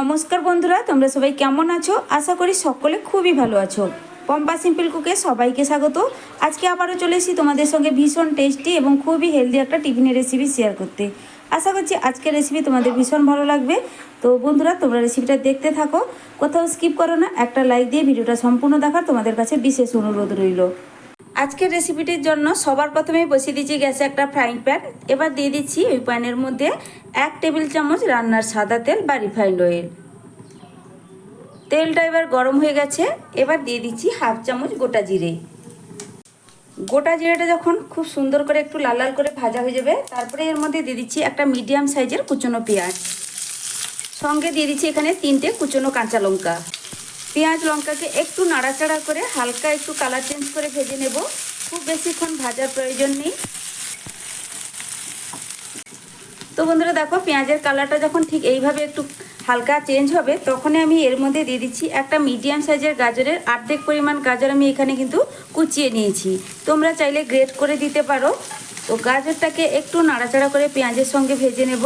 নমস্কার বন্ধুরা, তোমরা সবাই কেমন আছো? আশা করি সকলে খুবই ভালো আছো। পম্পা সিম্পল কুকে সবাইকে স্বাগত। আজকে আবারও চলে এসেছি তোমাদের সঙ্গে ভীষণ টেস্টি এবং খুবই হেলদি একটা টিফিনের রেসিপি শেয়ার করতে। আশা করছি আজকের রেসিপি তোমাদের ভীষণ ভালো লাগবে। তো বন্ধুরা, তোমরা রেসিপিটা দেখতে থাকো। কোথাও স্কিপ করো না, একটা লাইক দিয়ে ভিডিওটা সম্পূর্ণ দেখার তোমাদের কাছে বিশেষ অনুরোধ রইল। আজকের রেসিপিটির জন্য সবার প্রথমেই বসিয়ে দিচ্ছি গ্যাসে একটা ফ্রাইং প্যান এবার দিয়ে দিচ্ছি ওই প্যানের মধ্যে এক টেবিল চামচ রান্নার সাদা তেল বা রিফাইন্ড অয়েল তেলটা এবার গরম হয়ে গেছে, এবার দিয়ে দিচ্ছি হাফ চামচ গোটা জিরে। গোটা জিরেটা যখন খুব সুন্দর করে একটু লাল লাল করে ভাজা হয়ে যাবে, তারপরে এর মধ্যে দিয়ে দিচ্ছি একটা মিডিয়াম সাইজের কুচনো পেঁয়াজ। সঙ্গে দিয়ে দিচ্ছি এখানে তিনটে কুচনো কাঁচা লঙ্কা। পেঁয়াজ লঙ্কাকে একটু নাড়াচাড়া করে হালকা একটু কালার চেঞ্জ করে ভেজে নেব। খুব বেশিক্ষণ ভাজার প্রয়োজন নেই। তো বন্ধুরা দেখো, পেঁয়াজের কালারটা যখন ঠিক এইভাবে একটু হালকা চেঞ্জ হবে, তখনই আমি এর মধ্যে দিয়ে দিচ্ছি একটা মিডিয়াম সাইজের গাজরের অর্ধেক পরিমাণ গাজর আমি এখানে কিন্তু কুচিয়ে নিয়েছি। তোমরা চাইলে গ্রেট করে দিতে পারো। তো গাজরটাকে একটু নাড়াচাড়া করে পেঁয়াজের সঙ্গে ভেজে নেব।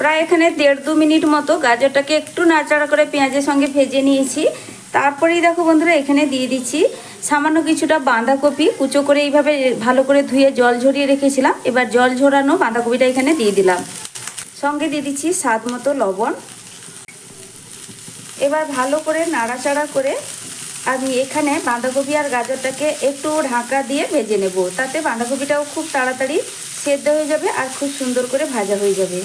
প্রায় এখানে দেড় দু মিনিট মতো গাজরটাকে একটু নাড়াচাড়া করে পেঁয়াজের সঙ্গে ভেজে নিয়েছি। তারপরেই দেখো বন্ধুরা, এখানে দিয়ে দিচ্ছি সামান্য কিছুটা বাঁধাকপি। কুচো করে এইভাবে ভালো করে ধুয়ে জল ঝরিয়ে রেখেছিলাম। এবার জল ঝরানো বাঁধাকপিটা এখানে দিয়ে দিলাম। সঙ্গে দিয়ে দিচ্ছি স্বাদ মতো লবণ। এবার ভালো করে নাড়াচাড়া করে আমি এখানে বাঁধাকপি আর গাজরটাকে একটু ঢাকা দিয়ে ভেজে নেব। তাতে বাঁধাকপিটাও খুব তাড়াতাড়ি সেদ্ধ হয়ে যাবে আর খুব সুন্দর করে ভাজা হয়ে যাবে।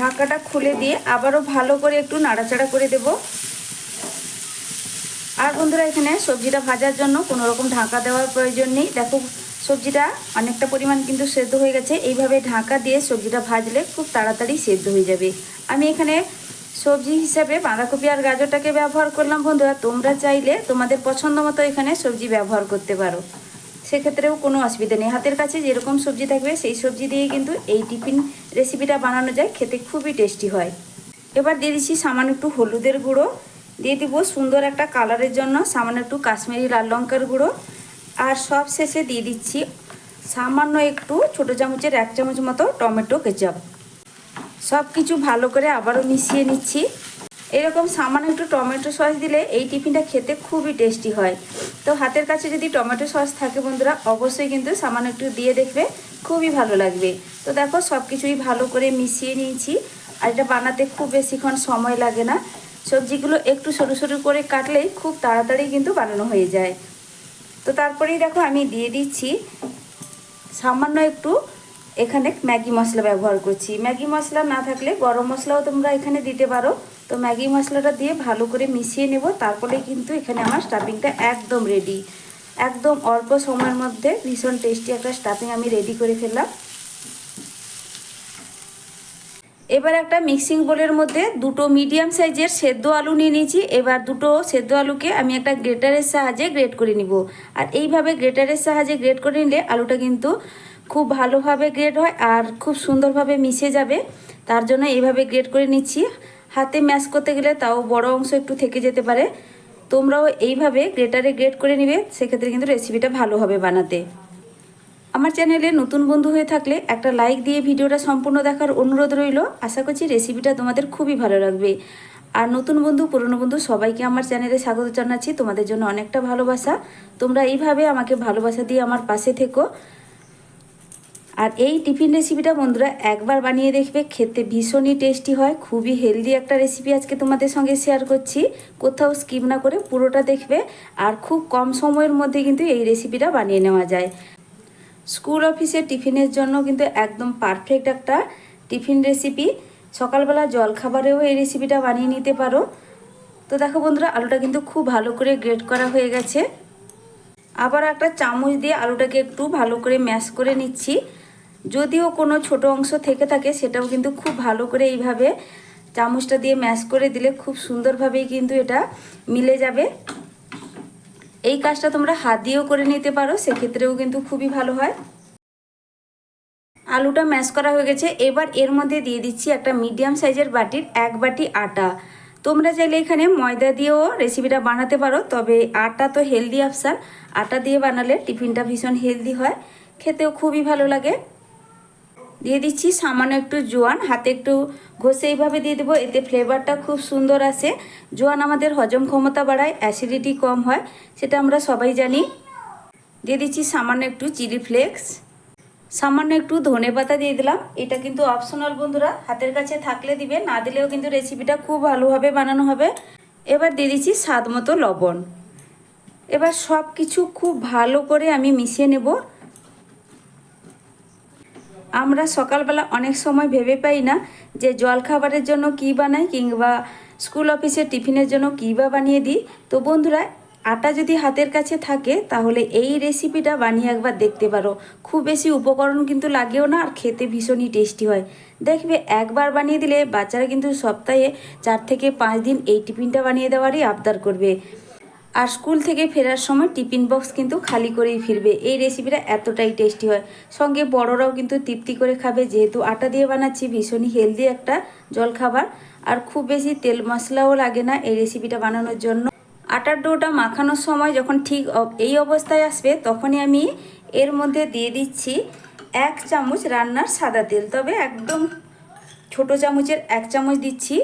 ঢাকাটা খুলে দিয়ে আবারও ভালো করে একটু নাড়াচাড়া করে দেব। আর বন্ধুরা, এখানে সবজিটা ভাজার জন্য কোনো রকম ঢাকা দেওয়ার প্রয়োজন নেই। দেখো, সবজিটা অনেকটা পরিমাণ কিন্তু সেদ্ধ হয়ে গেছে। এইভাবে ঢাকা দিয়ে সবজিটা ভাজলে খুব তাড়াতাড়ি সেদ্ধ হয়ে যাবে। আমি এখানে সবজি হিসাবে বাঁধাকপি আর গাজরটাকে ব্যবহার করলাম। বন্ধুরা, তোমরা চাইলে তোমাদের পছন্দ মতো এখানে সবজি ব্যবহার করতে পারো। সেক্ষেত্রেও কোনো অসুবিধা নেই। হাতের কাছে যেরকম সবজি থাকবে, সেই সবজি দিয়ে কিন্তু এই টিফিন রেসিপিটা বানানো যায়। খেতে খুবই টেস্টি হয়। এবার দিয়ে দিচ্ছি সামান্য একটু হলুদের গুঁড়ো। দিয়ে দিব সুন্দর একটা কালারের জন্য সামান্য একটু কাশ্মীরি লাল লঙ্কার গুঁড়ো। আর সব শেষে দিয়ে দিচ্ছি সামান্য একটু ছোটো চামচের এক চামচ মতো টমেটো কেচাপ। সব কিছু ভালো করে আবারও মিশিয়ে নিচ্ছি। এরকম সামান্য একটু টমেটো সস দিলে এই টিফিনটা খেতে খুবই টেস্টি হয়। তো হাতের কাছে যদি টমেটো সস থাকে বন্ধুরা, অবশ্যই কিন্তু সামান্য একটু দিয়ে দেখবে, খুবই ভালো লাগবে। তো দেখো সব কিছুই ভালো করে মিশিয়ে নিয়েছি। আর এটা বানাতে খুব বেশিক্ষণ সময় লাগে না। সবজিগুলো একটু সরু সরু করে কাটলেই খুব তাড়াতাড়ি কিন্তু বানানো হয়ে যায়। তো তারপরেই দেখো, আমি দিয়ে দিচ্ছি সামান্য একটু এখানে ম্যাগি মশলা ব্যবহার করছি। ম্যাগি মশলা না থাকলে গরম মশলাও তোমরা এখানে দিতে পারো। তো ম্যাগি মশলাটা দিয়ে ভালো করে মিশিয়ে নেব তারপরে কিন্তু এখানে আমার স্টাফিংটা একদম রেডি একদম অল্প সময়ের মধ্যে ভীষণ টেস্টি একটা স্টাফিং আমি রেডি করে ফেললাম। এবার একটা মিক্সিং বোলের মধ্যে দুটো মিডিয়াম সাইজের সেদ্ধ আলু নিয়ে নিয়েছি। এবার দুটো সেদ্ধ আলুকে আমি একটা গ্রেটারের সাহায্যে গ্রেট করে নিব। আর এইভাবে গ্রেটারের সাহায্যে গ্রেট করে নিলে আলুটা কিন্তু খুব ভালোভাবে গ্রেড হয় আর খুব সুন্দরভাবে মিশে যাবে। তার জন্য এইভাবে গ্রেড করে নিচ্ছি। হাতে ম্যাশ করতে গেলে তাও বড় অংশ একটু থেকে যেতে পারে। তোমরাও এইভাবে গ্রেটারে গ্রেট করে নিবে, সেক্ষেত্রে কিন্তু রেসিপিটা ভালো হবে বানাতে। আমার চ্যানেলে নতুন বন্ধু হয়ে থাকলে একটা লাইক দিয়ে ভিডিওটা সম্পূর্ণ দেখার অনুরোধ রইল। আশা করছি রেসিপিটা তোমাদের খুবই ভালো লাগবে। আর নতুন বন্ধু, পুরনো বন্ধু, সবাইকে আমার চ্যানেলে স্বাগত জানাচ্ছি। তোমাদের জন্য অনেকটা ভালোবাসা। তোমরা এইভাবে আমাকে ভালোবাসা দিয়ে আমার পাশে থেকো। আর এই টিফিন রেসিপিটা বন্ধুরা একবার বানিয়ে দেখবে, খেতে ভীষণই টেস্টি হয়, খুবই হেলদি একটা রেসিপি আজকে তোমাদের সঙ্গে শেয়ার করছি। কোথাও স্কিপ না করে পুরোটা দেখবে আর খুব কম সময়ের মধ্যে কিন্তু এই রেসিপিটা বানিয়ে নেওয়া যায়। স্কুল অফিসের টিফিনের জন্য কিন্তু একদম পারফেক্ট একটা টিফিন রেসিপি সকালবেলা জলখাবারেও এই রেসিপিটা বানিয়ে নিতে পারো। তো দেখো বন্ধুরা, আলুটা কিন্তু খুব ভালো করে গ্রেট করা হয়ে গেছে। আবার একটা চামচ দিয়ে আলুটাকে একটু ভালো করে ম্যাশ করে নিচ্ছি। যদিও কোনো ছোট অংশ থেকে থাকে, সেটাও কিন্তু খুব ভালো করে এইভাবে চামচটা দিয়ে ম্যাশ করে দিলে খুব সুন্দরভাবেই কিন্তু এটা মিলে যাবে। এই কাজটা তোমরা হাত দিয়েও করে নিতে পারো, সেক্ষেত্রেও কিন্তু খুবই ভালো হয়। আলুটা ম্যাশ করা হয়ে গেছে। এবার এর মধ্যে দিয়ে দিচ্ছি একটা মিডিয়াম সাইজের বাটির এক বাটি আটা। তোমরা চাইলে এখানে ময়দা দিয়েও রেসিপিটা বানাতে পারো, তবে আটা তো হেলদি অপশান। আটা দিয়ে বানালে টিফিনটা ভীষণ হেলদি হয়, খেতেও খুবই ভালো লাগে। দিয়ে দিচ্ছি সামান্য একটু জোয়ান। হাতে একটু ঘষে এইভাবে দিয়ে দেবো। এতে ফ্লেভারটা খুব সুন্দর আসে। জোয়ান আমাদের হজম ক্ষমতা বাড়ায় অ্যাসিডিটি কম হয়, সেটা আমরা সবাই জানি। দিয়ে দিচ্ছি সামান্য একটু চিলি ফ্লেক্স সামান্য একটু ধনে পাতা দিয়ে দিলাম। এটা কিন্তু অপশনাল বন্ধুরা, হাতের কাছে থাকলে দিবে, না দিলেও কিন্তু রেসিপিটা খুব ভালোভাবে বানানো হবে। এবার দিয়ে দিচ্ছি স্বাদ মতো লবণ। এবার সব কিছু খুব ভালো করে আমি মিশিয়ে নেব। আমরা সকালবেলা অনেক সময় ভেবে পাই না যে জল খাবারের জন্য কী বানাই কিংবা স্কুল অফিসের টিফিনের জন্য কী বা বানিয়ে দিই। তো বন্ধুরা, আটা যদি হাতের কাছে থাকে, তাহলে এই রেসিপিটা বানিয়ে একবার দেখতে পারো। খুব বেশি উপকরণ কিন্তু লাগেও না আর খেতে ভীষণই টেস্টি হয়। দেখবে, একবার বানিয়ে দিলে বাচ্চারা কিন্তু সপ্তাহে চার থেকে পাঁচ দিন এই টিফিনটা বানিয়ে দেওয়ারই আবদার করবে। আর স্কুল থেকে ফেরার সময় টিফিন বক্স কিন্তু খালি করেই ফিরবে। এই রেসিপিটা এতটাই টেস্টি হয়। সঙ্গে বড়রাও কিন্তু তৃপ্তি করে খাবে, যেহেতু আটা দিয়ে বানাচ্ছি, ভীষণই হেলদি একটা জলখাবার। আর খুব বেশি তেল মশলাও লাগে না এই রেসিপিটা বানানোর জন্য। আটার ডোটা মাখানোর সময় যখন ঠিক এই অবস্থায় আসবে, তখনই আমি এর মধ্যে দিয়ে দিচ্ছি এক চামচ রান্নার সাদা তেল। তবে একদম ছোট চামচের এক চামচ দিচ্ছি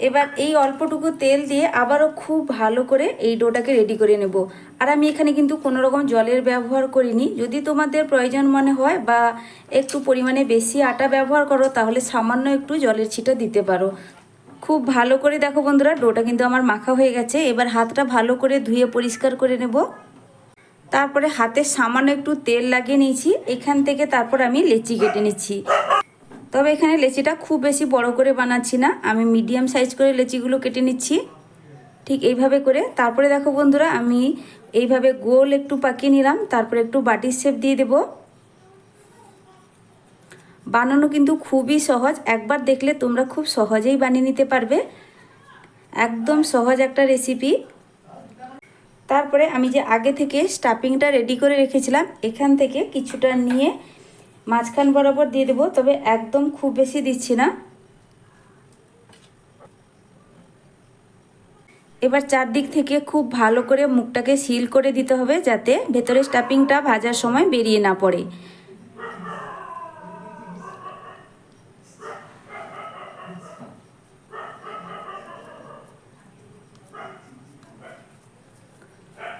এবার এই অল্পটুকু তেল দিয়ে আবারও খুব ভালো করে এই ডোটাকে রেডি করে নেব। আর আমি এখানে কিন্তু কোনো রকম জলের ব্যবহার করিনি। যদি তোমাদের প্রয়োজন মনে হয় বা একটু পরিমাণে বেশি আটা ব্যবহার করো, তাহলে সামান্য একটু জলের ছিটা দিতে পারো। খুব ভালো করে দেখো বন্ধুরা, ডোটা কিন্তু আমার মাখা হয়ে গেছে। এবার হাতটা ভালো করে ধুয়ে পরিষ্কার করে নেব। তারপরে হাতে সামান্য একটু তেল লাগিয়ে নিয়েছি। এখান থেকে তারপর আমি লেচি কেটে নিচ্ছি। তবে এখানে লেচিটা খুব বেশি বড় করে বানাচ্ছি না। আমি মিডিয়াম সাইজ করে লেচিগুলো কেটে নিচ্ছি। ঠিক এইভাবে করে। তারপরে দেখো বন্ধুরা, আমি এইভাবে গোল একটু পাকিয়ে নিলাম। তারপরে একটু বাটির শেপ দিয়ে দেব। বানানো কিন্তু খুবই সহজ। একবার দেখলে তোমরা খুব সহজেই বানিয়ে নিতে পারবে। একদম সহজ একটা রেসিপি তারপরে আমি যে আগে থেকে স্টাফিংটা রেডি করে রেখেছিলাম, এখান থেকে কিছুটা নিয়ে মাঝখান বরাবর দিয়ে দেবো, তবে একদম খুব বেশি দিচ্ছি না। এবার চারদিক থেকে খুব ভালো করে মুখটাকে সিল করে দিতে হবে যাতে ভেতরে স্টাফিংটা ভাজার সময় বেরিয়ে না পড়ে।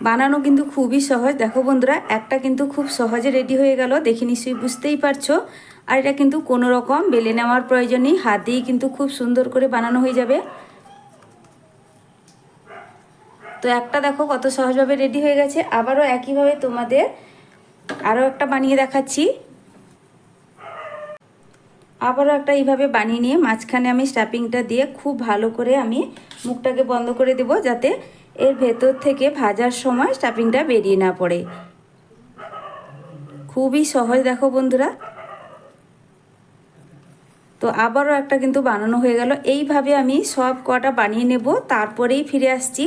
বানানো কিন্তু খুবই সহজ। দেখো বন্ধুরা, একটা কিন্তু খুব সহজে রেডি হয়ে গেল। দেখে নিশ্চয়ই বুঝতেই পারছ। আর এটা কিন্তু কোনো রকম বেলে নেওয়ার প্রয়োজন নেই। হাত দিয়েই কিন্তু খুব সুন্দর করে বানানো হয়ে যাবে। তো একটা দেখো কত সহজভাবে রেডি হয়ে গেছে। আবারও একইভাবে তোমাদের আরও একটা বানিয়ে দেখাচ্ছি। আবারও একটা এইভাবে বানিয়ে নিয়ে মাঝখানে আমি স্টাফিংটা দিয়ে খুব ভালো করে আমি মুখটাকে বন্ধ করে দেব যাতে এর ভেতর থেকে ভাজার সময় স্টাফিংটা বেরিয়ে না পড়ে। খুবই সহজ, দেখো বন্ধুরা। তো আবারও একটা কিন্তু বানানো হয়ে গেল। এইভাবে আমি সব কটা বানিয়ে নেব, তারপরেই ফিরে আসছি।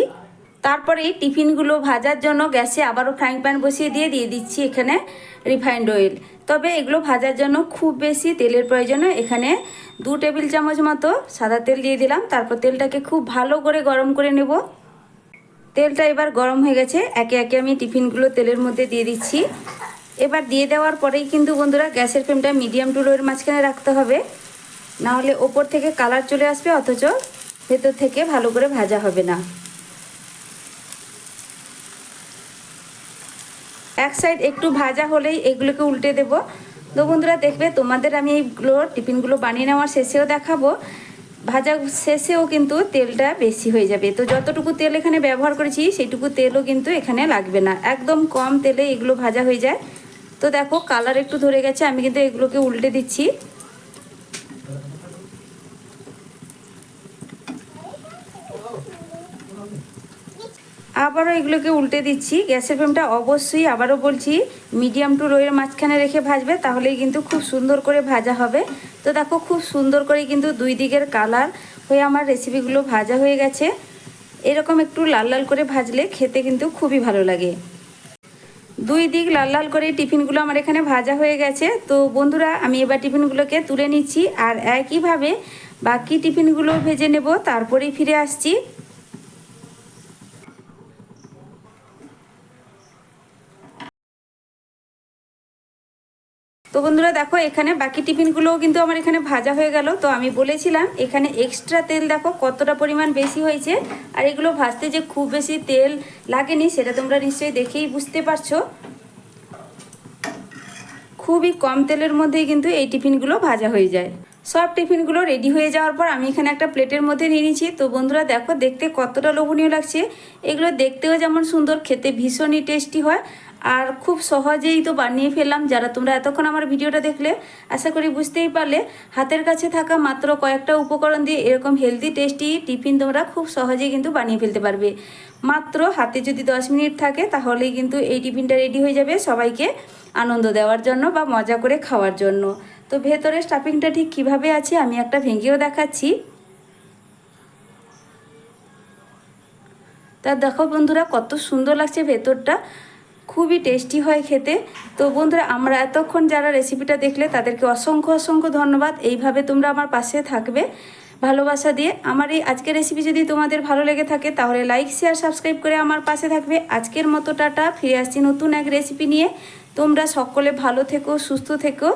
তারপরে এই টিফিনগুলো ভাজার জন্য গ্যাসে আবারও ফ্রাইং প্যান বসিয়ে দিয়ে দিয়ে দিচ্ছি এখানে রিফাইন্ড অয়েল। তবে এগুলো ভাজার জন্য খুব বেশি তেলের প্রয়োজন। এখানে দু টেবিল চামচ মতো সাদা তেল দিয়ে দিলাম। তারপর তেলটাকে খুব ভালো করে গরম করে নেব। তেলটা এবার গরম হয়ে গেছে। একে একে আমি টিফিনগুলো তেলের মধ্যে দিয়ে দিচ্ছি। এবার দিয়ে দেওয়ার পরেই কিন্তু বন্ধুরা গ্যাসের ফ্লেমটা মিডিয়াম টু লোয়ের মাঝখানে রাখতে হবে। না হলে ওপর থেকে কালার চলে আসবে, অথচ ভেতর থেকে ভালো করে ভাজা হবে না। এক সাইড একটু ভাজা হলেই এগুলোকে উল্টে দেব। তো বন্ধুরা দেখবে তোমাদের আমি এইগুলো টিফিনগুলো বানিয়ে নেওয়ার শেষেও দেখাবো। ভাজা শেষেও কিন্তু তেলটা বেশি হয়ে যাবে। তো যতটুকু তেল এখানে ব্যবহার করেছি, সেইটুকু তেলও কিন্তু এখানে লাগবে না। একদম কম তেলে এগুলো ভাজা হয়ে যায়। তো দেখো কালার একটু ধরে গেছে, আমি কিন্তু এগুলোকে উল্টে দিচ্ছি। আবারও এগুলোকে উল্টে দিচ্ছি। গ্যাসের ফ্লেমটা অবশ্যই আবারও বলছি, মিডিয়াম টু লোয়ের মাঝখানে রেখে ভাজবে, তাহলেই কিন্তু খুব সুন্দর করে ভাজা হবে। তো দেখো, খুব সুন্দর করে কিন্তু দুই দিকের কালার হয়ে আমার রেসিপিগুলো ভাজা হয়ে গেছে। এরকম একটু লাল লাল করে ভাজলে খেতে কিন্তু খুবই ভালো লাগে। দুই দিক লাল লাল করে টিফিনগুলো আমার এখানে ভাজা হয়ে গেছে। তো বন্ধুরা, আমি এবার টিফিনগুলোকে তুলে নিচ্ছি, আর একইভাবে বাকি টিফিনগুলো ভেজে নেব, তারপরেই ফিরে আসছি। তো বন্ধুরা দেখো, এখানে বাকি টিফিনগুলোও কিন্তু আমার এখানে ভাজা হয়ে গেল। তো আমি বলেছিলাম, এখানে এক্সট্রা তেল দেখো কতটা পরিমাণ বেশি হয়েছে। আর এগুলো ভাজতে যে খুব বেশি তেল লাগেনি, সেটা তোমরা নিশ্চয়ই দেখেই বুঝতে পারছ। খুবই কম তেলের মধ্যেই কিন্তু এই টিফিনগুলো ভাজা হয়ে যায়। সব টিফিনগুলো রেডি হয়ে যাওয়ার পর আমি এখানে একটা প্লেটের মধ্যে নিয়ে নিচ্ছি তো বন্ধুরা দেখো, দেখতে কতটা লোভনীয় লাগছে। এগুলো দেখতেও যেমন সুন্দর, খেতে ভীষণই টেস্টি হয়। আর খুব সহজেই তো বানিয়ে ফেললাম। যারা তোমরা এতক্ষণ আমার ভিডিওটা দেখলে, আশা করি বুঝতেই পারলে, হাতের কাছে থাকা মাত্র কয়েকটা উপকরণ দিয়ে এরকম হেলদি টেস্টি টিফিন তোমরা খুব সহজেই কিন্তু বানিয়ে ফেলতে পারবে। মাত্র হাতে যদি দশ মিনিট থাকে, তাহলেই কিন্তু এই টিফিনটা রেডি হয়ে যাবে সবাইকে আনন্দ দেওয়ার জন্য বা মজা করে খাওয়ার জন্য। তো ভেতরে স্টাফিংটা ঠিক কীভাবে আছে, আমি একটা ভেঙেও দেখাচ্ছি। তা দেখো বন্ধুরা, কত সুন্দর লাগছে ভেতরটা। খুবই টেস্টি হয় খেতে। তো বন্ধুরা, আমরা এতক্ষণ যারা রেসিপিটা দেখলে, তাদেরকে অসংখ্য অসংখ্য ধন্যবাদ। এইভাবে তোমরা আমার পাশে থাকবে। ভালোবাসা দিয়ে আমার এই আজকের রেসিপি যদি তোমাদের ভালো লেগে থাকে, তাহলে লাইক শেয়ার সাবস্ক্রাইব করে আমার পাশে থাকবে। আজকের মতো টাটা, ফিরে আসছি নতুন এক রেসিপি নিয়ে। তোমরা সকলে ভালো থেকো, সুস্থ থেকো।